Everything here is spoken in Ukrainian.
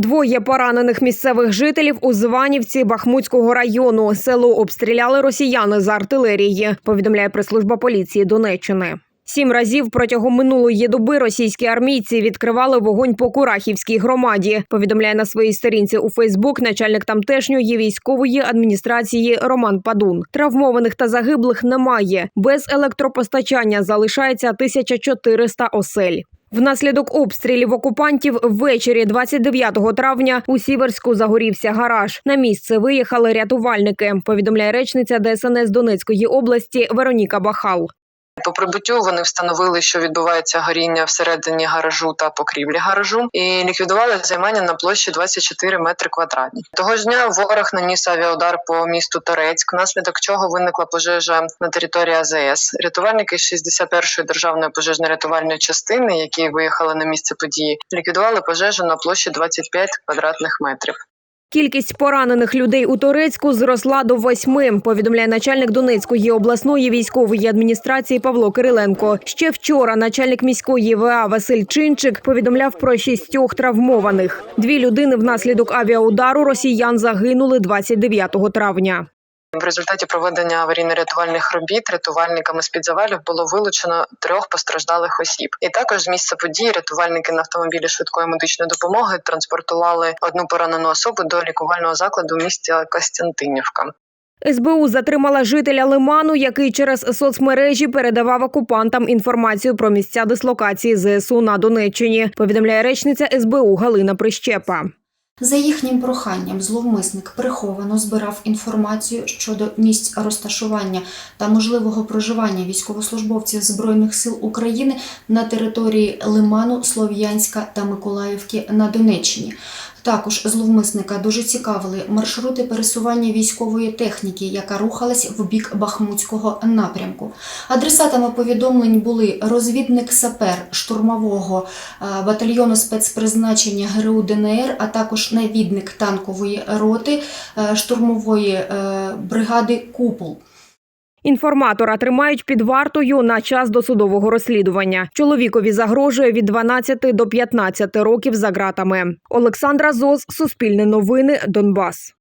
Двоє поранених місцевих жителів у Званівці Бахмутського району. Село обстріляли росіяни з артилерії. Повідомляє прес-служба поліції Донеччини. Сім разів протягом минулої доби російські армійці відкривали вогонь по Курахівській громаді. Повідомляє на своїй сторінці у Фейсбук начальник тамтешньої військової адміністрації Роман Падун. Травмованих та загиблих немає. Без електропостачання залишається 1400 осель. Внаслідок обстрілів окупантів ввечері 29 травня у Сіверську загорівся гараж. На місце виїхали рятувальники. Повідомляє речниця ДСНС Донецької області Вероніка Бахал. По прибуттю вони встановили, що відбувається горіння всередині гаражу та покрівлі гаражу, і ліквідували займання на площі 24 метри квадратні. Того ж дня ворог наніс авіаудар по місту Торецьк, внаслідок чого виникла пожежа на території АЗС. Рятувальники з 61-ї державної пожежно-рятувальної частини, які виїхали на місце події, ліквідували пожежу на площі 25 квадратних метрів. Кількість поранених людей у Торецьку зросла до восьми. Повідомляє начальник Донецької обласної військової адміністрації Павло Кириленко. Ще вчора начальник міської ВА Василь Чинчик повідомляв про шістьох травмованих. Дві людини внаслідок авіаудару росіян загинули 29 травня. В результаті проведення аварійно-рятувальних робіт рятувальниками з під завалів було вилучено трьох постраждалих осіб. І також з місця події рятувальники на автомобілі швидкої медичної допомоги транспортували одну поранену особу до лікувального закладу в місті Костянтинівка. СБУ затримала жителя Лиману, який через соцмережі передавав окупантам інформацію про місця дислокації ЗСУ на Донеччині. Повідомляє речниця СБУ Галина Прищепа. За їхнім проханням, зловмисник приховано збирав інформацію щодо місць розташування та можливого проживання військовослужбовців Збройних сил України на території Лиману, Слов'янська та Миколаївки на Донеччині. Також зловмисника дуже цікавили маршрути пересування військової техніки, яка рухалась в бік Бахмутського напрямку. Адресатами повідомлень були розвідник сапер штурмового е, батальйону спецпризначення ГРУ ДНР, а також навідник танкової роти е, штурмової е, бригади Купол. Інформатора тримають під вартою на час досудового розслідування. Чоловікові загрожує від 12 до 15 років за ґратами. Олександра Зос, Суспільне новини, Донбас.